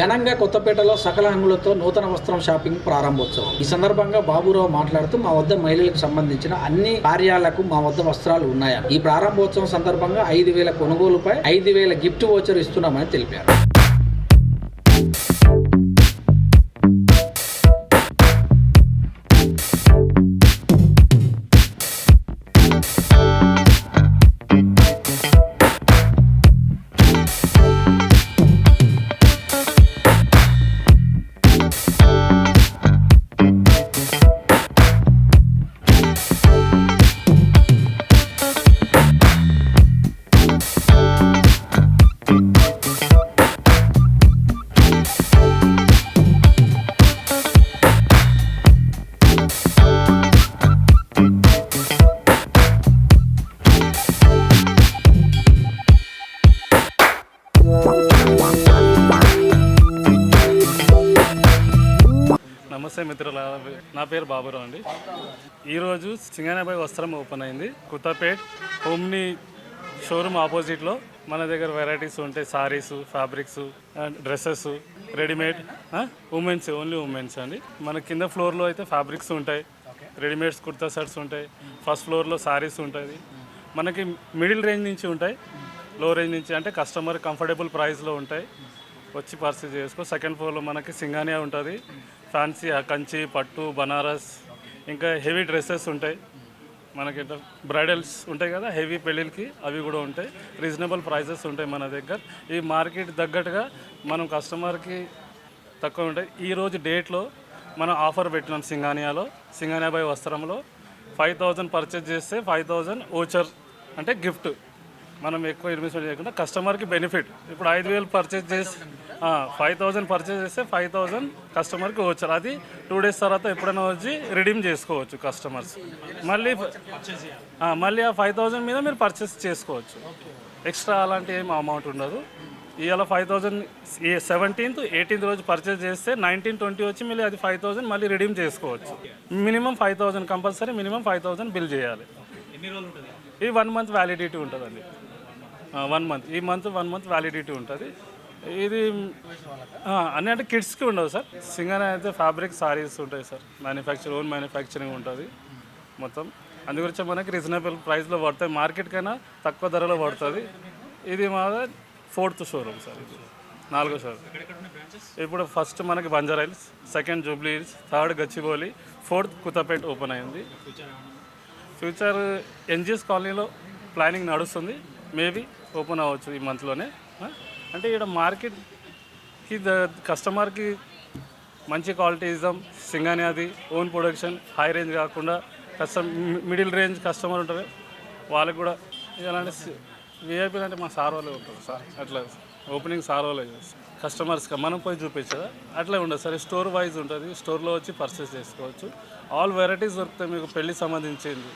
ఘనంగా కొత్తపేటలో సకల హంగులతో నూతన వస్త్రం షాపింగ్ ప్రారంభోత్సవం. ఈ సందర్భంగా బాబురావు మాట్లాడుతూ మా వద్ద మహిళలకు సంబంధించిన అన్ని కార్యాలకు మా వద్ద వస్త్రాలు ఉన్నాయని ఈ ప్రారంభోత్సవం సందర్భంగా ఐదు వేల కొనుగోలుపై ఐదు వేల గిఫ్ట్ వోచర్ ఇస్తున్నామని తెలిపారు. నమస్తే మిత్రుల నా పేరు బాబురావు అండి. ఈరోజు సింగనాబాయ్ వస్త్రం ఓపెన్ అయింది. కుత్తపేట్ హోమ్ని షోరూమ్ ఆపోజిట్లో మన దగ్గర వెరైటీస్ ఉంటాయి. Saris fabrics dresses readymade women's only women's అండి. మన కింద ఫ్లోర్లో అయితే ఫ్యాబ్రిక్స్ ఉంటాయి. రెడీమేడ్స్ కుర్తా సెట్స్ ఉంటాయి. ఫస్ట్ ఫ్లోర్లో సారీస్ ఉంటుంది. మనకి మిడిల్ రేంజ్ నుంచి ఉంటాయి. లో రేంజ్ నుంచి అంటే కస్టమర్ కంఫర్టబుల్ ప్రైస్లో ఉంటాయి. వచ్చి పర్చేజ్ చేసుకో. సెకండ్ ఫ్లోర్లో మనకి సింగానియా ఉంటుంది. ఫ్యాన్సీ కంచి పట్టు బనారస్ ఇంకా హెవీ డ్రెస్సెస్ ఉంటాయి. మనకి బ్రైడల్స్ ఉంటాయి కదా హెవీ పెళ్ళిళ్ళకి అవి కూడా ఉంటాయి. రీజనబుల్ ప్రైసెస్ ఉంటాయి మన దగ్గర. ఈ మార్కెట్ తగ్గట్టుగా మనం కస్టమర్కి తక్కువ ఉంటాయి. ఈరోజు డేట్లో మనం ఆఫర్ పెట్టినాం సింగానియాలో సింగానియా బై వస్త్రంలో. ఫైవ్ థౌజండ్ పర్చేజ్ చేస్తే ఫైవ్ థౌజండ్ ఓచర్ అంటే గిఫ్ట్. మనం ఎక్కువ ఇన్వెస్ట్మెంట్ చేయకుండా కస్టమర్కి బెనిఫిట్. ఇప్పుడు ఐదు వేలు పర్చేజ్ చేసి ఫైవ్ థౌజండ్ పర్చేజ్ చేస్తే ఫైవ్ థౌజండ్ కస్టమర్కి వచ్చారు అది టూ డేస్ తర్వాత ఎప్పుడైనా వచ్చి రిడీమ్ చేసుకోవచ్చు కస్టమర్స్ మళ్ళీ మళ్ళీ ఆ ఫైవ్ థౌజండ్ మీద మీరు పర్చేస్ చేసుకోవచ్చు. ఎక్స్ట్రా అలాంటి ఏం అమౌంట్ ఉండదు. ఇవాళ ఫైవ్ థౌజండ్ సెవెంటీన్త్ ఎయిటీన్త్ రోజు పర్చేస్ చేస్తే నైన్టీన్ ట్వంటీ వచ్చి మళ్ళీ అది ఫైవ్ థౌజండ్ మళ్ళీ రిడీమ్ చేసుకోవచ్చు. Minimum five thousand compulsory minimum five thousand bill చేయాలి. ఈ వన్ మంత్ వ్యాలిడిటీ ఉంటుందండి. వన్ మంత్ ఈ మంత్ వన్ మంత్ వ్యాలిడిటీ ఉంటుంది. ఇది అన్నీ అన్ని అంటే కిడ్స్కి ఉండదు సార్. సింగర్ అయితే ఫ్యాబ్రిక్ సారీస్ ఉంటాయి సార్. మ్యానుఫ్యాక్చర్ ఓన్ మ్యానుఫ్యాక్చరింగ్ ఉంటుంది మొత్తం. అందు గురించి మనకి రీజనబుల్ ప్రైస్లో పడతాయి. మార్కెట్ కన్నా తక్కువ ధరలో పడుతుంది. ఇది మా ఫోర్త్ షోరూమ్ సార్ ఇది. నాలుగో షోరూమ్ ఇప్పుడు ఫస్ట్ మనకి Banjara Hills second Jubilee Hills third Gachibowli fourth Kothapet open అయింది. ఫ్యూచర్ ఎన్జిఎస్ కాలనీలో ప్లానింగ్ నడుస్తుంది. మేబీ ఓపెన్ అవ్వచ్చు ఈ మంత్లోనే? అంటే ఇక్కడ మార్కెట్కి ద కస్టమర్కి మంచి క్వాలిటీ ఇద్దాం. సింగానియాది ఓన్ ప్రొడక్షన్ హై రేంజ్ కాకుండా కస్టమ్ మిడిల్ రేంజ్ కస్టమర్ ఉంటారు. వాళ్ళకి కూడా ఇలాంటి విఐపీ అంటే మా సార్ వాళ్ళే ఉంటారు. సార్ అట్లా ఓపెనింగ్ సార్ వాళ్ళే చేస్తారు. కస్టమర్స్కి మనం పోయి చూపించదా? అట్లే ఉండదు సరే. స్టోర్ వైజ్ ఉంటుంది. స్టోర్లో వచ్చి పర్చేస్ చేసుకోవచ్చు. ఆల్ వెరైటీస్ దొరుకుతాయి మీకు పెళ్ళి సంబంధించింది.